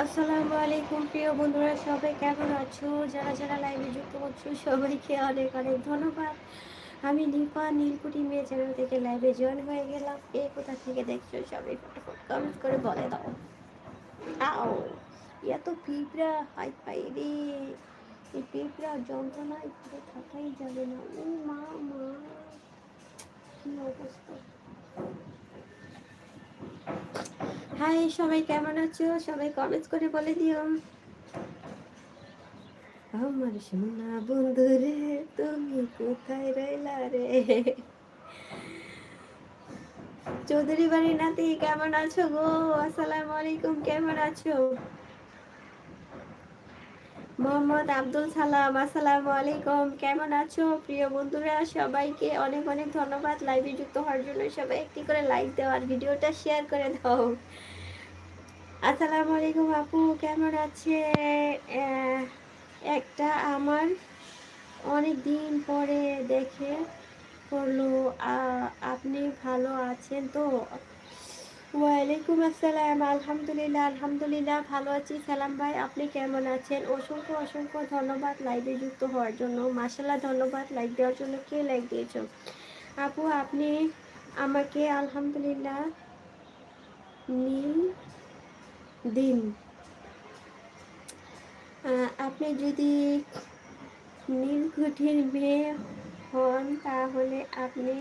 আসসালামু আলাইকুম, প্রিয় বন্ধুরা, সবাই কেমন আছো? যারা যারা লাইভে যুক্ত করছ সবাইকে অনেক অনেক ধন্যবাদ। আমি দীপা নীলকুটি মেয়ে চ্যানেল থেকে লাইভে জয়েন হয়ে গেলাম। এ কোথা থেকে দেখছ? সবাই ফটোফট কমেন্ট করে বলে দাও। আও, এত পিঁপড়া, হাই পাই রে। এই পিঁপড়া যন্ত্রণায় পুরো থাকাই যাবে না। ও মা মা, কি অবস্থা? হাই, সবাই কেমন আছো? সবাই কমেন্টস করে বলে দিও। আমার সোনা বন্ধু রে, তুমি কোথায় রইলা রে? চৌধুরী বাড়ির নাতি কেমন আছো গো? আসসালামু আলাইকুম, কেমন আছো? মোহাম্মদ আব্দুল সালাম, আসসালামু আলাইকুম, কেমন আছো? প্রিয় বন্ধুরা, সবাইকে অনেক অনেক ধন্যবাদ। লাইভে যুক্ত হওয়ার জন্য সবাই একটি করে লাইক দাও আর ভিডিওটা শেয়ার করে দাও। আসসালামু আলাইকুম আপু, কেমন আছে একটা আমার অনেক দিন পরে দেখে করল আপনি ভালো আছেন তো? ওয়ালাইকুম আসসালাম, আলহামদুলিল্লাহ আলহামদুলিল্লাহ, ভালো আছি। সালাম ভাই, আপনি কেমন আছেন? অসংখ্য অসংখ্য ধন্যবাদ লাইভে যুক্ত হওয়ার জন্য। মাসাল্লাহ ধন্যবাদ লাইক দেওয়ার জন্য কে লাইক দিয়েছ? আপু, আপনি আমাকে আলহামদুলিল্লাহ নীল দিন। আপনি যদি নীলকুঠির মেয়ে হন, তাহলে আপনি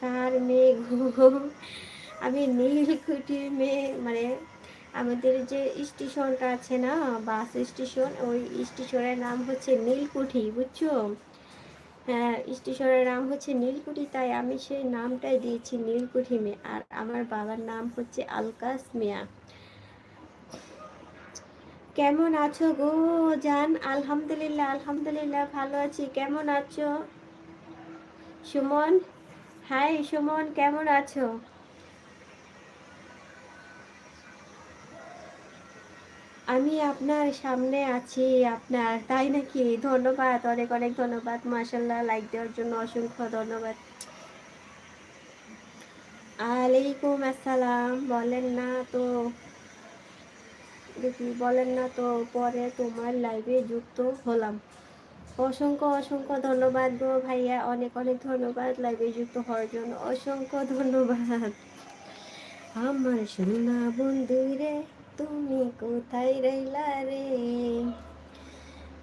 কার মেয়ে আমি নীলকুঠির মেয়ে মানে আমাদের যে স্টেশনটা আছে না, বাস স্টেশন, ওই স্টেশনের নাম হচ্ছে নীলকুঠি, বুঝছ? হ্যাঁ স্টেশনের নাম হচ্ছে নীলকুঠি, তাই আমি সেই নামটাই দিয়েছি নীলকুঠি মেয়ে। আর আমার বাবার নাম হচ্ছে আলকাস মিয়া। কেমন আছো গো জান? আলহামদুলিল্লাহ আলহামদুলিল্লাহ, ভালো আছি। কেমন আছো? সুমন? হাই সুমন, কেমন আছো? আমি আপনার সামনে আছি, আপনার, তাই নাকি? ধন্যবাদ, অনেক অনেক ধন্যবাদ। মাসাল্লাহ লাইক দেওয়ার জন্য অসংখ্য ধন্যবাদ। আলাইকুম আসসালাম, বলেন না তো। দেখি, বলেন না তো, পরে তোমার লাইভে যুক্ত হলাম। অসংখ্য অসংখ্য ধন্যবাদ গো ভাইয়া, অনেক অনেক ধন্যবাদ লাইভে যুক্ত হওয়ার জন্য। অসংখ্য ধন্যবাদ। আমার সোনা বন্ধু রে, তুমি কোথায় রইলা রে?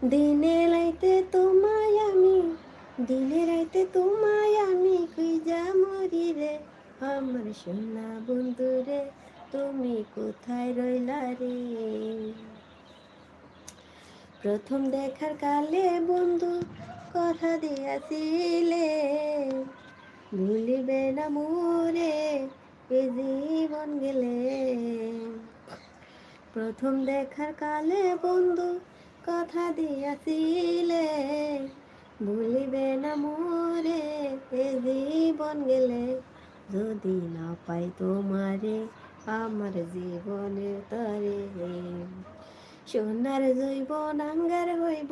দিনে রাইতে তোমায় আমি, দিনে রাইতে তোমায় আমি কুইজা মরি রে। আমার সোনা বন্ধু রে তুমি কোথায় রইলা রে? প্রথম দেখার কালে বন্ধু কথা দিয়াছিলে। ভুলিবে না মোরে, এ জীবন গেলে। প্রথম দেখার কালে বন্ধু কথা দিয়াছিলে। ভুলিবে না মোরে, এ জীবন গেলে। যদি না পাই তোমারে আমার জীবনে তরে সোনার জৈব নাঙ্গার হইব,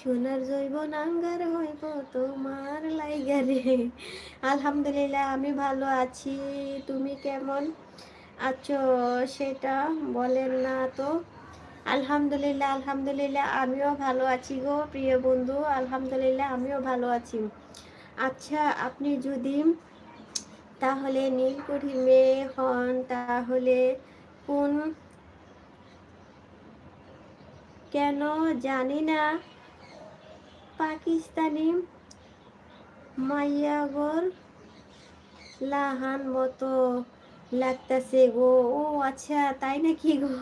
সোনার জৈব নাঙ্গার হইব তোমার লাইগারে আলহামদুলিল্লাহ, আমি ভালো আছি। তুমি কেমন আছো সেটা বলেন না তো। আলহামদুলিল্লাহ আলহামদুলিল্লাহ, আমিও ভালো আছি গো প্রিয় বন্ধু। আলহামদুলিল্লাহ, আমিও ভালো আছি। আচ্ছা আপনি যদি তাহলে নীলকুঠি মেয়ে হন, তাহলে কোন কেন জানি না। পাকিস্তানি মাইয়াগর লাহান মতো লাগতেছে গো। ও আচ্ছা তাই নাকি গো?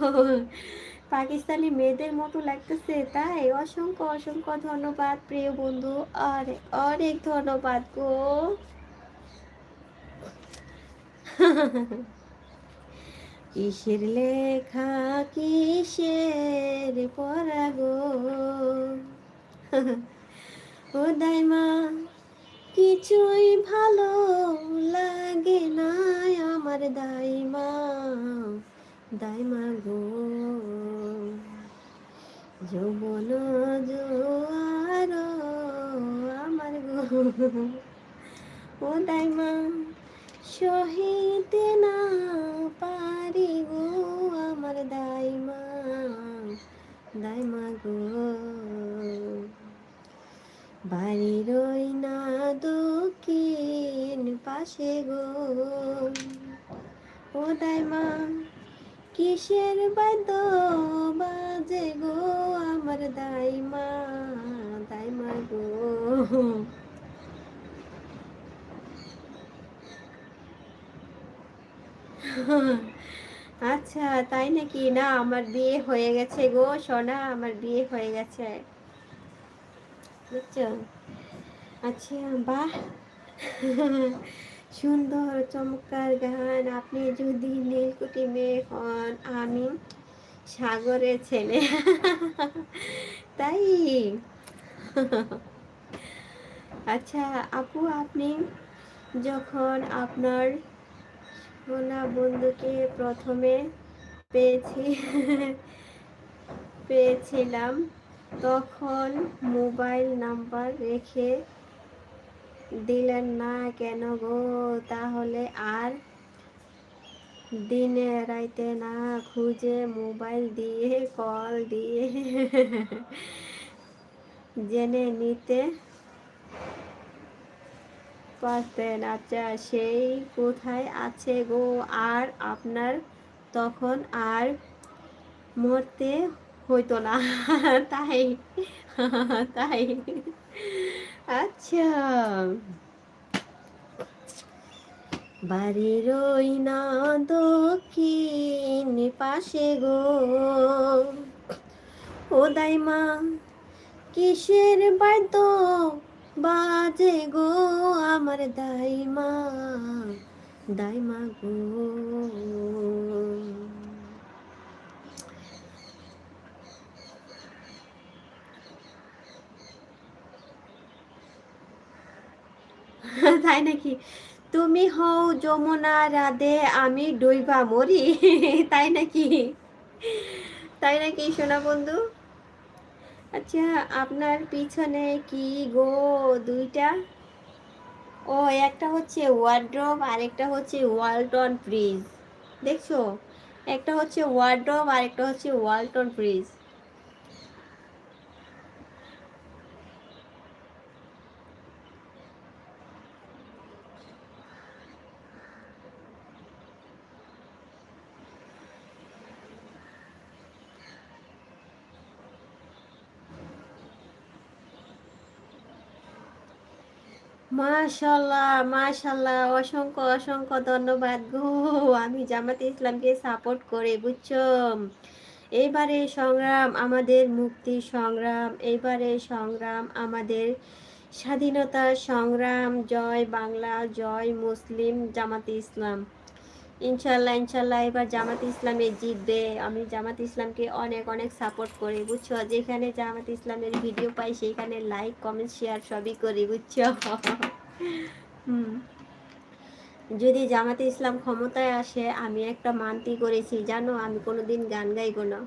পাকিস্তানি মেয়েদের মতো লাগতেছে, তাই? অসংখ্য অসংখ্য ধন্যবাদ প্রিয় বন্ধু। আর, অনেক ধন্যবাদ গো। কিসের লেখা কিসের পরাগো? ও দাইমা, কিছুই ভালো লাগে না আমার দাইমা দাইমা গো। যৌবন জোয়ার আমার গো। ও দাইমা সহিতে না পারি গো আমার দাইমা দাইমা গো। বাড়ির ওই না দক্ষিণ পাশে গো। ও দাইমা, কিসের বাদ্য বাজে গো আমার দাইমা দাইমা গো। আচ্ছা তাই নাকি? না, আমার বিয়ে হয়ে গেছে গো, সোনা, আমার বিয়ে হয়ে গেছে। বুঝছ? আচ্ছা বাহ। সুন্দর, চমৎকার গান। আপনি যদি নীলকুটি মেয়ে হন, আমি সাগরের ছেলে। তাই? আচ্ছা আপু, আপনি যখন আপনার সোনা বন্ধুকে প্রথমে পেয়েছি, পেয়েছিলাম। তখন মোবাইল নাম্বার রেখে দিলেন, না কেন গো, তাহলে আর দিনে রাইতে না খুঁজে মোবাইল দিয়ে, কল দিয়ে জেনে নিতে পারতেন। আচ্ছা সেই কোথায় আছে গো? আর আপনার তখন আর মরতে হইতো না। তাই তাই। আচ্ছা। বাড়ির ওই না দক্ষিণ পাশে গো। ও দাইমা, কিসের বাদ্য বাজে গো আমার দাইমা দাইমা গো। তাই নাকি? তুমি হও যমুনা রাধে, আমি ডইবা মরি। তাই নাকি? তাই নাকি সোনা বন্ধু? আচ্ছা আপনার পিছনে কি গো দুইটা? ও, একটা হচ্ছে ওয়ার্ড্রপ আর একটা হচ্ছে ওয়ালটন ফ্রিজ দেখছ? একটা হচ্ছে ওয়ার্ড্রপ আর একটা হচ্ছে ওয়ালটন ফ্রিজ মাশাল্লাহ মাশাল্লাহ। অসংখ্য অসংখ্য ধন্যবাদ গো। আমি জামাতে ইসলামকে সাপোর্ট করে, বুঝছ? এইবারে সংগ্রাম, আমাদের মুক্তি সংগ্রাম। এইবারে সংগ্রাম, আমাদের স্বাধীনতা সংগ্রাম। জয় বাংলা, জয় মুসলিম জামাতে ইসলাম। ইনশাল্লাহ ইনশাল্লাহ এবার জামাত ইসলামে জিতবে। আমি জামাত ইসলামকে অনেক অনেক সাপোর্ট করি, বুঝছ? যেখানে জামাত ইসলামের ভিডিও পাই, সেইখানে লাইক কমেন্ট শেয়ার সবই করি, বুঝছ? যদি জামাতে ইসলাম ক্ষমতায় আসে, আমি একটা মানতি করেছি, জানো? আমি কোনোদিন গান গাইব না।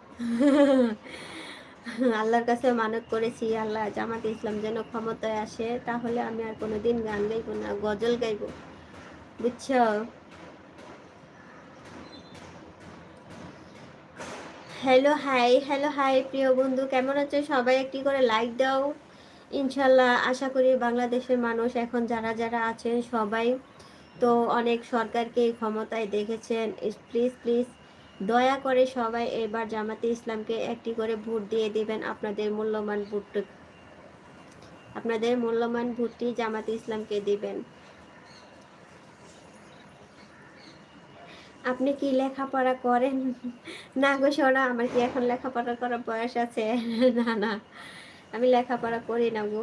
আল্লাহর কাছে মানত করেছি, আল্লাহ জামাতে ইসলাম যেন ক্ষমতায় আসে, তাহলে আমি আর কোনোদিন গান গাইব না, গজল গাইব, বুঝছ? হ্যালো হাই হ্যালো হাই প্রিয় বন্ধু, কেমন আছো? সবাই একটি করে লাইক দাও। ইনশাল্লাহ আশা করি বাংলাদেশের মানুষ এখন যারা যারা আছেন সবাই, তো অনেক সরকারকে এই ক্ষমতায় দেখেছেন। প্লিজ প্লিজ দয়া করে সবাই এবার জামাতে ইসলামকে একটি করে ভোট দিয়ে দিবেন আপনাদের মূল্যবান ভোট আপনাদের মূল্যবান ভোটটি জামাতে ইসলামকে দিবেন। আপনি কি লেখাপড়া করেন? না গো সোনা, আমার কি এখন লেখাপড়া করার বয়স আছে? না না, আমি লেখাপড়া করি না গো।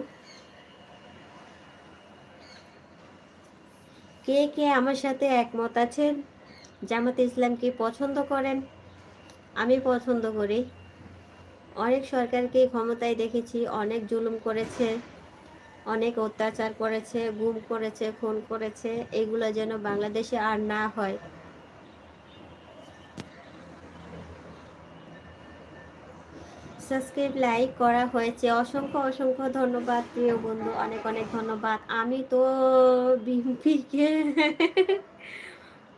কে কে আমার সাথে একমত আছেন? জামাত ইসলাম কি পছন্দ করেন? আমি পছন্দ করি। অনেক সরকারকে ক্ষমতায় দেখেছি, অনেক জুলুম করেছে, অনেক অত্যাচার করেছে, গুম করেছে, খুন করেছে, এগুলো যেন বাংলাদেশে আর না হয়। সাবস্ক্রাইব, লাইক করা হয়েছে। অসংখ্য অসংখ্য ধন্যবাদ, প্রিয় বন্ধু। অনেক অনেক ধন্যবাদ। আমি তো বিএমপিকে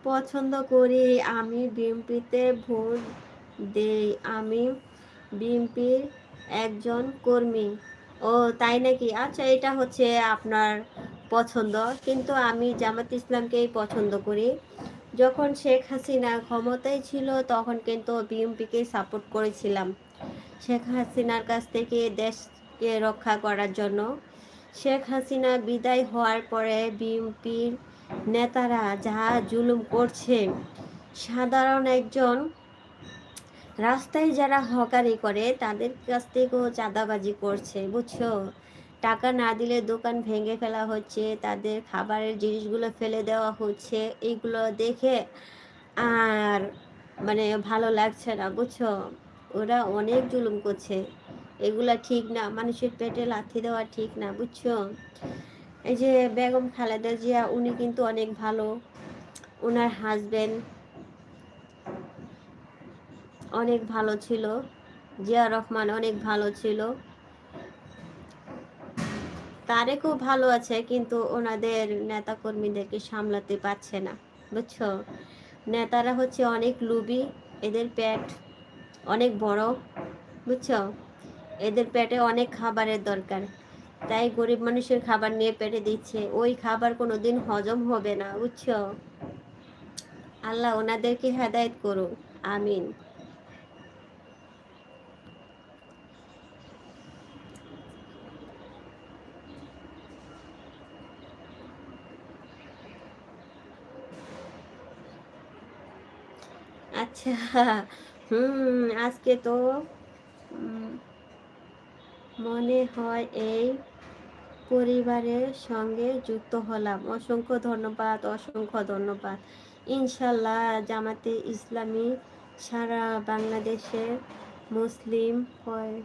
পছন্দ করি। আমি বিএমপিতে ভোট দেই। আমি বিএমপির একজন কর্মী। ও, তাই নাকি? আচ্ছা এটা হচ্ছে আপনার পছন্দ। কিন্তু আমি জামাত ইসলামকেই পছন্দ করি। যখন শেখ হাসিনা ক্ষমতায় ছিল, তখন কিন্তু বিএমপিকে সাপোর্ট করেছিলাম। শেখ হাসিনার কাছ থেকে দেশকে রক্ষা করার জন্য। শেখ হাসিনা বিদায় হওয়ার পরে বিএনপির নেতারা যা জুলুম করছে। সাধারণ একজন রাস্তায় যারা হকারি করে, তাদের কাছ থেকেও চাঁদাবাজি করছে, বুঝছ? টাকা না দিলে দোকান ভেঙে ফেলা হচ্ছে, তাদের খাবারের জিনিসগুলো ফেলে দেওয়া হচ্ছে এইগুলো দেখে আর মানে ভালো লাগছে না, বুঝছ? ওরা অনেক জুলুম করছে। এগুলা ঠিক না, মানুষের পেটে লাথি দেওয়া ঠিক না, বুঝছ? এই যে বেগম খালেদা জিয়া, উনি কিন্তু অনেক ভালো। ওনার হাজবেন্ড অনেক ভালো ছিল। জিয়া রহমান অনেক ভালো ছিল। তারেকও ভালো আছে, কিন্তু ওনাদের নেতা কর্মীদেরকে সামলাতে পারছে না, বুঝছ? নেতারা হচ্ছে অনেক লুবি, এদের পেট অনেক বড়, বুঝছ? এদের পেটে অনেক খাবারের দরকার। তাই গরিব মানুষের খাবার নিয়ে পেটে দিচ্ছে। ওই খাবার কোনো দিন হজম হবে না, বুঝছ? আল্লাহ ওনাদেরকে হেদায়ত করুন আমিন। আচ্ছা হুম, আজকে তো মনে হয় এই পরিবারের সঙ্গে যুক্ত হলাম। অসংখ্য ধন্যবাদ অসংখ্য ধন্যবাদ। ইনশাল্লাহ জামাতে ইসলামী সারা বাংলাদেশে মুসলিম হয়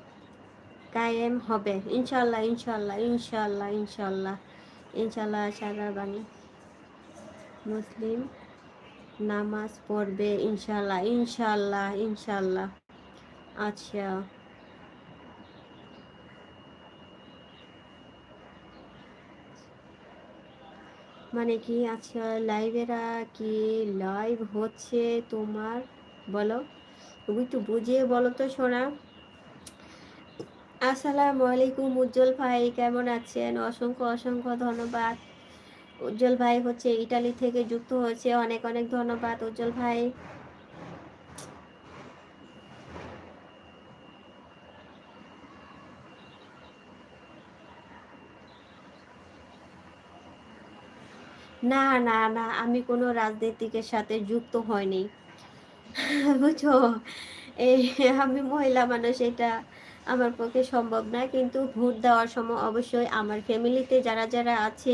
কায়েম হবে। ইনশাল্লাহ ইনশাল্লাহ ইনশাল্লাহ ইনশাল্লাহ ইনশাল্লাহ সারা বাংলা মুসলিম নামাজ পড়বে, ইনশাল্লাহ ইনশাল্লাহ ইনশাল্লাহ। আচ্ছা। মানে কি আচ্ছা লাইভেরা কি লাইভ হচ্ছে তোমার? বলো। তুমি একটু বুঝিয়ে বলো তো শোনা আসসালামু আলাইকুম, উজ্জ্বল ভাই, কেমন আছেন? অসংখ্য অসংখ্য ধন্যবাদ। উজ্জ্বল ভাই হচ্ছে ইটালি থেকে যুক্ত হয়েছে। অনেক অনেক ধন্যবাদ উজ্জ্বল ভাই। না না না, আমি কোনো রাজনীতিকের সাথে যুক্ত হয়নি বুঝছ? এই, আমি মহিলা মানুষ, এটা আমার পক্ষে সম্ভব না। কিন্তু ভোট দেওয়ার সময় অবশ্যই আমার ফ্যামিলিতে যারা যারা আছে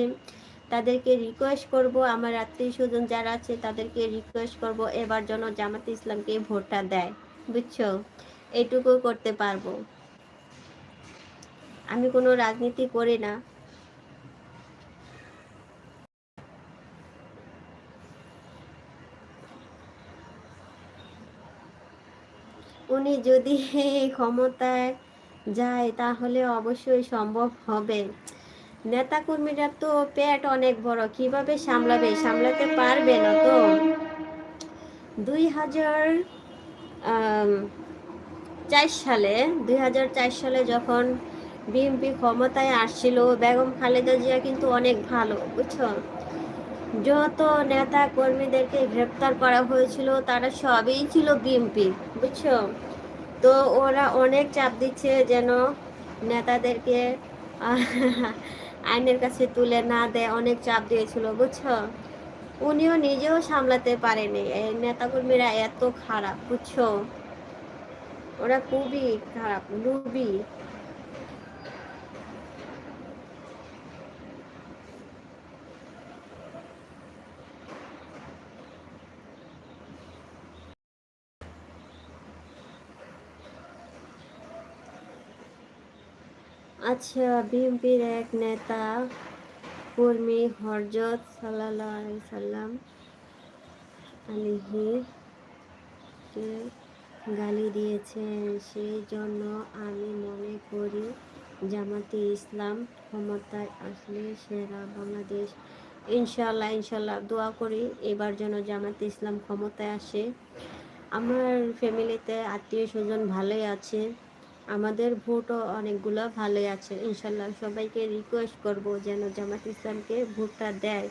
তাদেরকে রিকোয়েস্ট করব, আমার আত্মীয় স্বজন যারা আছে তাদেরকে রিকোয়েস্ট করব, এবার যেন জামাত ইসলামকে ভোটটা দেয়, বুঝছ? এইটুকু করতে পারব। আমি কোনো রাজনীতি করি না। উনি যদি ক্ষমতায় যায় তাহলে অবশ্যই সম্ভব হবে। নেতাকর্মীরা তো পেট অনেক বড়, কীভাবে সামলাবে? সামলাতে পারবে না তো। দুই হাজার চার সালে, দুই হাজার চার সালে যখন বিএনপি ক্ষমতায় আসছিল, বেগম খালেদা জিয়া কিন্তু অনেক ভালো, বুঝছ? যত নেতা কর্মীদেরকে গ্রেপ্তার করা হয়েছিল, তারা সবই ছিল বিএনপি বুঝছ? তো ওরা অনেক চাপ দিচ্ছে যেন নেতাদেরকে আইনের কাছে তুলে না দেয়, অনেক চাপ দিয়েছিল, বুঝছ? উনিও নিজেও সামলাতে পারেনি। এই নেতাকর্মীরা এত খারাপ, বুঝছ? ওরা খুবই খারাপ, লুবি। আচ্ছা বিএনপির এক নেতা কর্মী হরজত সাল্লাহ সাল্লাম আলিহি গালি দিয়েছেন। সেই জন্য আমি মনে করি জামাতে ইসলাম ক্ষমতায় আসলে সেরা বাংলাদেশ। ইনশাল্লাহ ইনশাল্লাহ দোয়া করি এবার যেন জামাতে ইসলাম ক্ষমতায় আসে। আমার ফ্যামিলিতে আত্মীয় স্বজন ভালোই আছে। আমাদের ভোটও অনেকগুলো ভালোই আছে, ইনশাল্লাহ। সবাইকে রিকোয়েস্ট করব যেন জামাত ইসলামকে ভোটটা দেয়।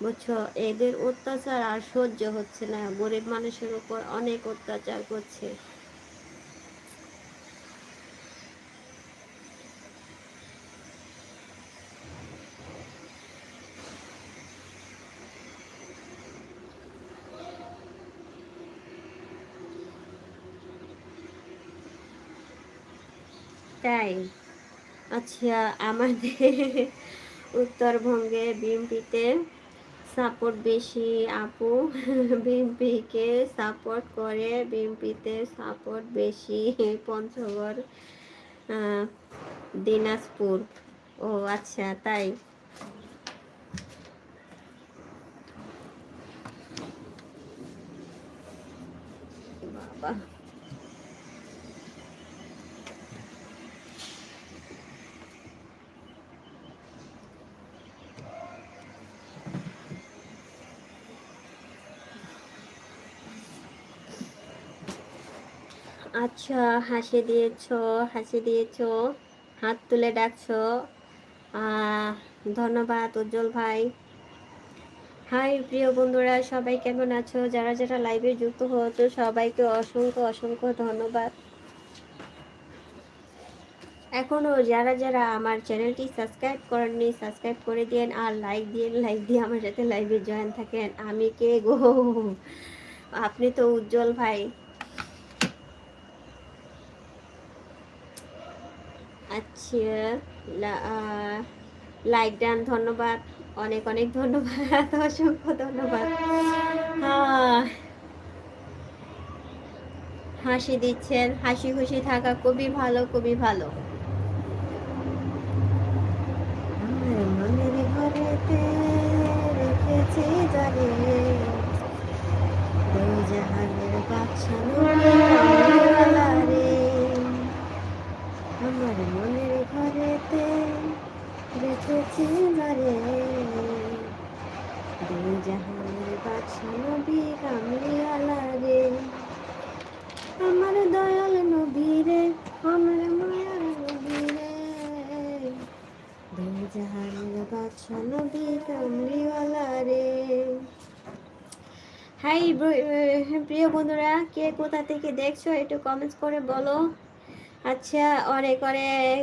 বুঝছ? এদের অত্যাচার আর সহ্য হচ্ছে না। গরিব মানুষের উপর অনেক অত্যাচার করছে। তাই আচ্ছা আমাদের উত্তরবঙ্গে বিএনপিতে সাপোর্ট বেশি আপু। বিএনপিকে সাপোর্ট করে বিএনপিতে সাপোর্ট বেশি পঞ্চগড় দিনাজপুর। ও আচ্ছা তাই। বাবা। আচ্ছা হাসি দিয়েছ হাসি দিয়েছ, হাত তুলে ডাকছ। ধন্যবাদ উজ্জ্বল ভাই। হাই, প্রিয় বন্ধুরা, সবাই কেমন আছো? যারা যারা লাইভে যুক্ত হতো সবাইকে অসংখ্য অসংখ্য ধন্যবাদ। এখনও যারা যারা আমার চ্যানেলটি সাবস্ক্রাইব করেননি সাবস্ক্রাইব করে দিন আর লাইক দিয়ে লাইক দিয়ে আমার সাথে লাইভে জয়েন থাকেন। আমি কে গো? আপনি তো উজ্জ্বল ভাই। আচ্ছা লাইক ডান ধন্যবাদ। অনেক অনেক ধন্যবাদ, অসংখ্য ধন্যবাদ। হাসি দিচ্ছেন, হাসি খুশি থাকা খুবই ভালো খুবই ভালো। রেখেছি জাহানের বাচ্চা রেখেছি মারে দুই জাহানের বাদশা নবী কামলিওয়ালা রে আমার দয়াল নবী রে আমার মায়ার নবী রে দুই জাহানের বাদশা নবী কামলিওয়ালা রে হাই প্রিয় বন্ধুরা, কে কোথা থেকে দেখছ, একটু কমেন্টস করে বলো। আচ্ছা অনেক অনেক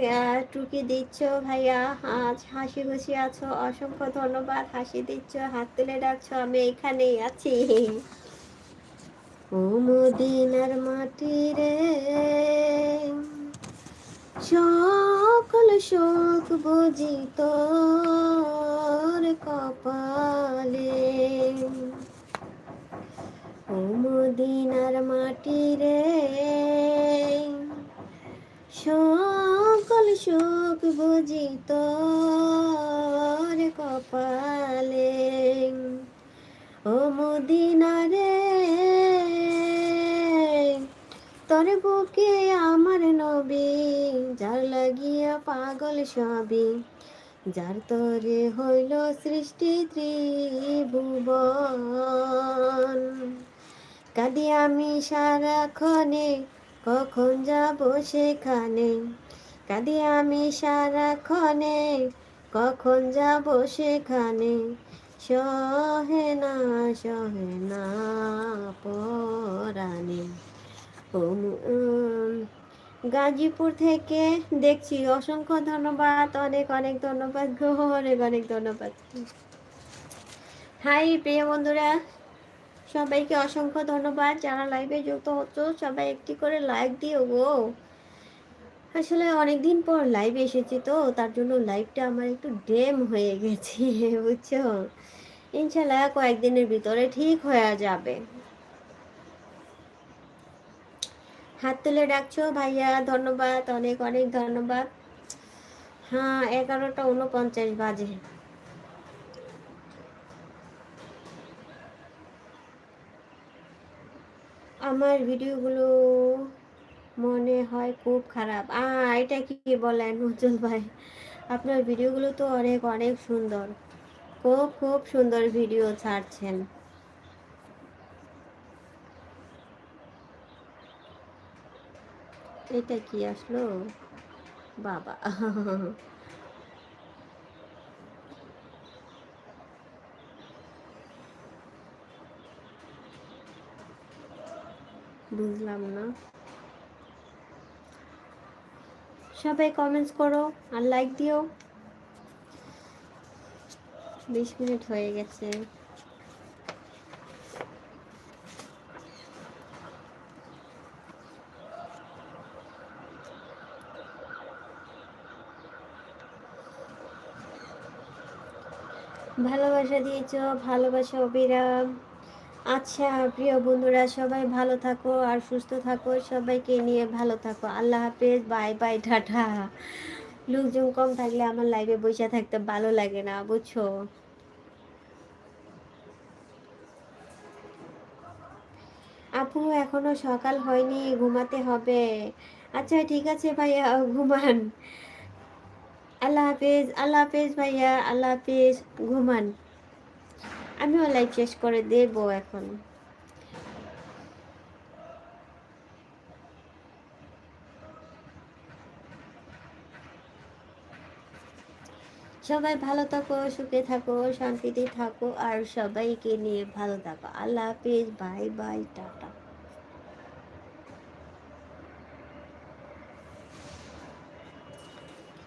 টুকি দিচ্ছ ভাইয়া। আজ হাসি খুশি আছো, অসংখ্য ধন্যবাদ। হাসি দিচ্ছ, হাত তুলে ডাকছো, আমি এখানেই আছি। ও মদিনার মাটি রে, সকল শোক বুঝি তোর কপালে। ও মদিনার মাটি রে সকল সুখ বুঝি তোর কপালে। ও মদিনারে তোর বুকে আমার নবী, যার লাগিয়া পাগল সবই, যার তরে হইল সৃষ্টি ত্রিভুবন। কাদি আমি সারাক্ষণে কখন যাব সেখানে? কাঁদি আমি সারাক্ষণে, কখন যাব সেখানে? সহে না সহে না গাজীপুর থেকে দেখছি। অসংখ্য ধন্যবাদ, অনেক অনেক ধন্যবাদ গো অনেক অনেক ধন্যবাদ। হাই, প্রিয় বন্ধুরা। সবাইকে অসংখ্য ধন্যবাদ। যারা লাইভে যুক্ত হচ্ছ, সবাই একটি করে লাইক দিও গো। আসলে অনেকদিন পর লাইভে এসেছি তো, তার জন্য লাইভটা আমার একটু ডেম হয়ে গেছে, বুঝছ? ইনশাল্লাহ কয়েকদিনের ভিতরে ঠিক হয়ে যাবে। হাত তুলে ডাকছো ভাইয়া, ধন্যবাদ, অনেক অনেক ধন্যবাদ। হ্যাঁ এগারোটা উনপঞ্চাশ বাজে। আমার ভিডিওগুলো মনে হয় খুব খারাপ। আ, এটা কি বলেন উজ্জ্বল ভাই? আপনার ভিডিওগুলো তো অনেক অনেক সুন্দর। খুব খুব সুন্দর ভিডিও ছাড়ছেন। এটা কি আসলো? বাবা। বুঝলাম না। সবাই কমেন্টস করো আর লাইক দিও। বিশ মিনিট হয়ে গেছে। ভালোবাসা দিয়েছ, ভালোবাসা অবিরাম। আচ্ছা প্রিয় বন্ধুরা, সবাই ভালো থাকো আর সুস্থ থাকো। সবাইকে নিয়ে ভালো থাকো। আল্লাহ হাফেজ, বাই বাই, টাটা। লোকজন কম থাকলে আমার লাইভে বসে থাকতে ভালো লাগে না, বুঝছ? আপু, এখনও সকাল হয়নি, ঘুমাতে হবে। আচ্ছা ঠিক আছে ভাইয়া, ঘুমান। আল্লাহ হাফেজ আল্লাহ হাফেজ ভাইয়া, আল্লাহ হাফেজ, ঘুমান। আমিও লাইভ শেষ করে দেব এখন। সবাই ভালো থাকো, সুখে থাকো, শান্তিতে থাকো, আর সবাইকে নিয়ে ভালো থাকো। আল্লাহ হাফিজ, বাই বাই, টাটা।